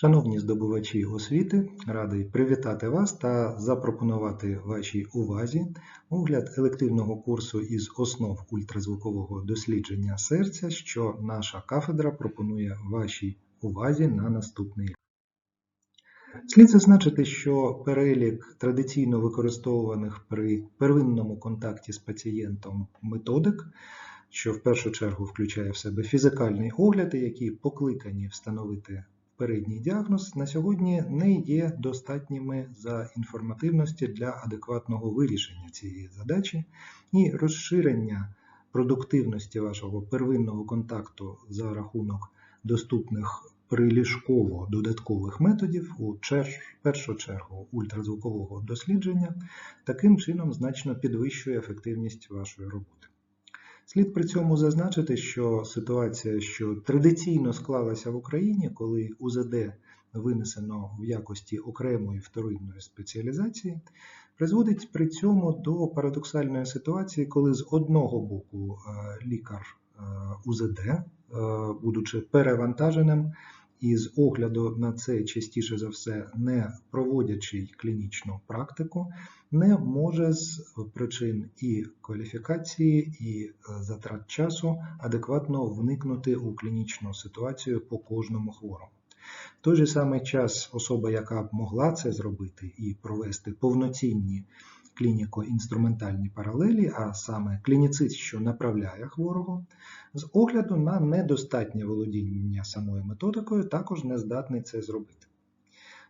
Шановні здобувачі освіти, радий привітати вас та запропонувати вашій увазі огляд елективного курсу із основ ультразвукового дослідження серця, що наша кафедра пропонує вашій увазі на наступний рік. Слід зазначити, що перелік традиційно використовуваних при первинному контакті з пацієнтом методик, що в першу чергу включає в себе фізикальний огляд, які покликані встановити передній діагноз, на сьогодні не є достатніми за інформативності для адекватного вирішення цієї задачі і розширення продуктивності вашого первинного контакту за рахунок доступних приліжково додаткових методів у першу чергу ультразвукового дослідження, таким чином значно підвищує ефективність вашої роботи. Слід при цьому зазначити, що ситуація, що традиційно склалася в Україні, коли УЗД винесено в якості окремої вторинної спеціалізації, призводить при цьому до парадоксальної ситуації, коли з одного боку е, лікар е, УЗД, е, будучи перевантаженим, і з огляду на це частіше за все не проводячи клінічну практику, не може з причин і кваліфікації, і е, затрат часу адекватно вникнути у клінічну ситуацію по кожному хворому. В той же самий час особа, яка б могла це зробити і провести повноцінні клініко-інструментальні паралелі, а саме клініцист, що направляє хворого, з огляду на недостатнє володіння самою методикою, також не здатний це зробити.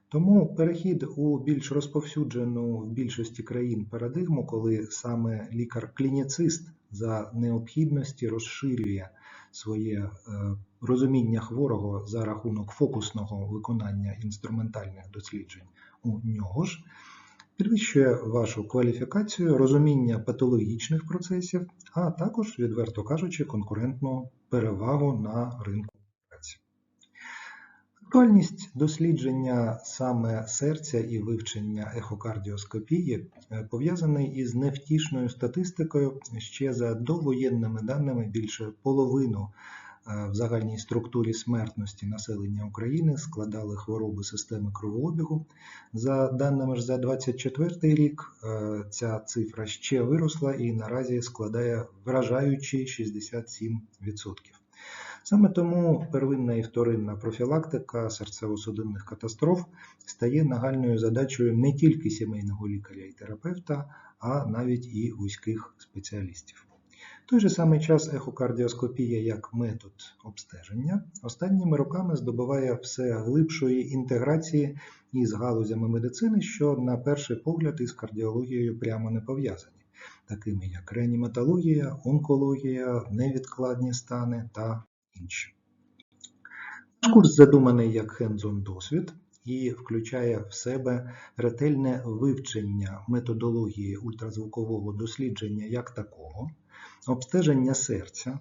Тому перехід у більш розповсюджену в більшості країн парадигму, коли саме лікар-клініцист за необхідності розширює своє е, розуміння хворого за рахунок фокусного виконання інструментальних досліджень у нього ж, підвищує вашу кваліфікацію, розуміння патологічних процесів, а також, відверто кажучи, конкурентну перевагу на ринку праці. Актуальність дослідження саме серця і вивчення ехокардіоскопії е, пов'язаний із невтішною статистикою ще за довоєнними даними більше половину в загальній структурі смертності населення України складали хвороби системи кровообігу. За даними ж за 2024 рік, ця цифра ще виросла і наразі складає вражаючі 67%. Саме тому первинна і вторинна профілактика серцево-судинних катастроф стає нагальною задачею не тільки сімейного лікаря і терапевта, а навіть і вузьких спеціалістів. Той же самий час ехокардіоскопія як метод обстеження останніми роками здобуває все глибшої інтеграції із галузями медицини, що на перший погляд із кардіологією прямо не пов'язані, такими як реаніматологія, онкологія, невідкладні стани та інші. Наш курс задуманий як хендзон досвід і включає в себе ретельне вивчення методології ультразвукового дослідження як такого обстеження серця,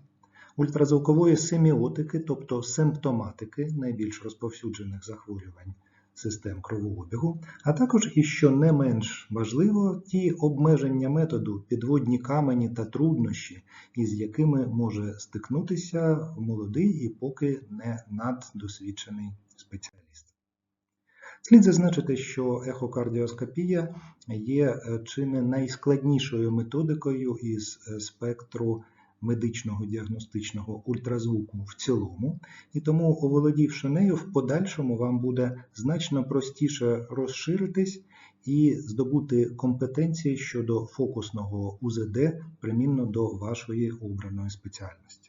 ультразвукової семіотики, тобто симптоматики найбільш розповсюджених захворювань систем кровообігу, а також, і що не менш важливо, ті обмеження методу, підводні камені та труднощі, із якими може стикнутися молодий і поки не наддосвідчений спеціаліст. Слід зазначити, що ехокардіоскопія є е, чи не найскладнішою методикою із е, спектру медичного діагностичного ультразвуку в цілому, і тому, оволодівши нею, в подальшому вам буде значно простіше розширитись і здобути компетенції щодо фокусного УЗД примінно до вашої обраної спеціальності.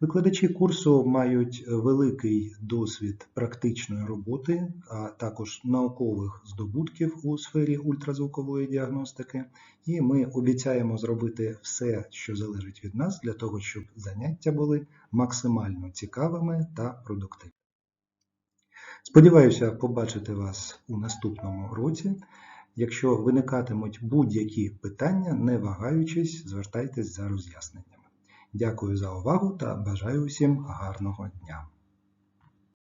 Викладачі курсу мають великий досвід практичної роботи, а також наукових здобутків у сфері ультразвукової діагностики, і ми обіцяємо зробити все, що залежить від нас, для того, щоб заняття були максимально цікавими та продуктивними. Сподіваюся побачити вас у наступному році. Якщо виникатимуть будь-які питання, не вагаючись, звертайтесь за роз'ясненням. Дякую за увагу та бажаю усім гарного дня!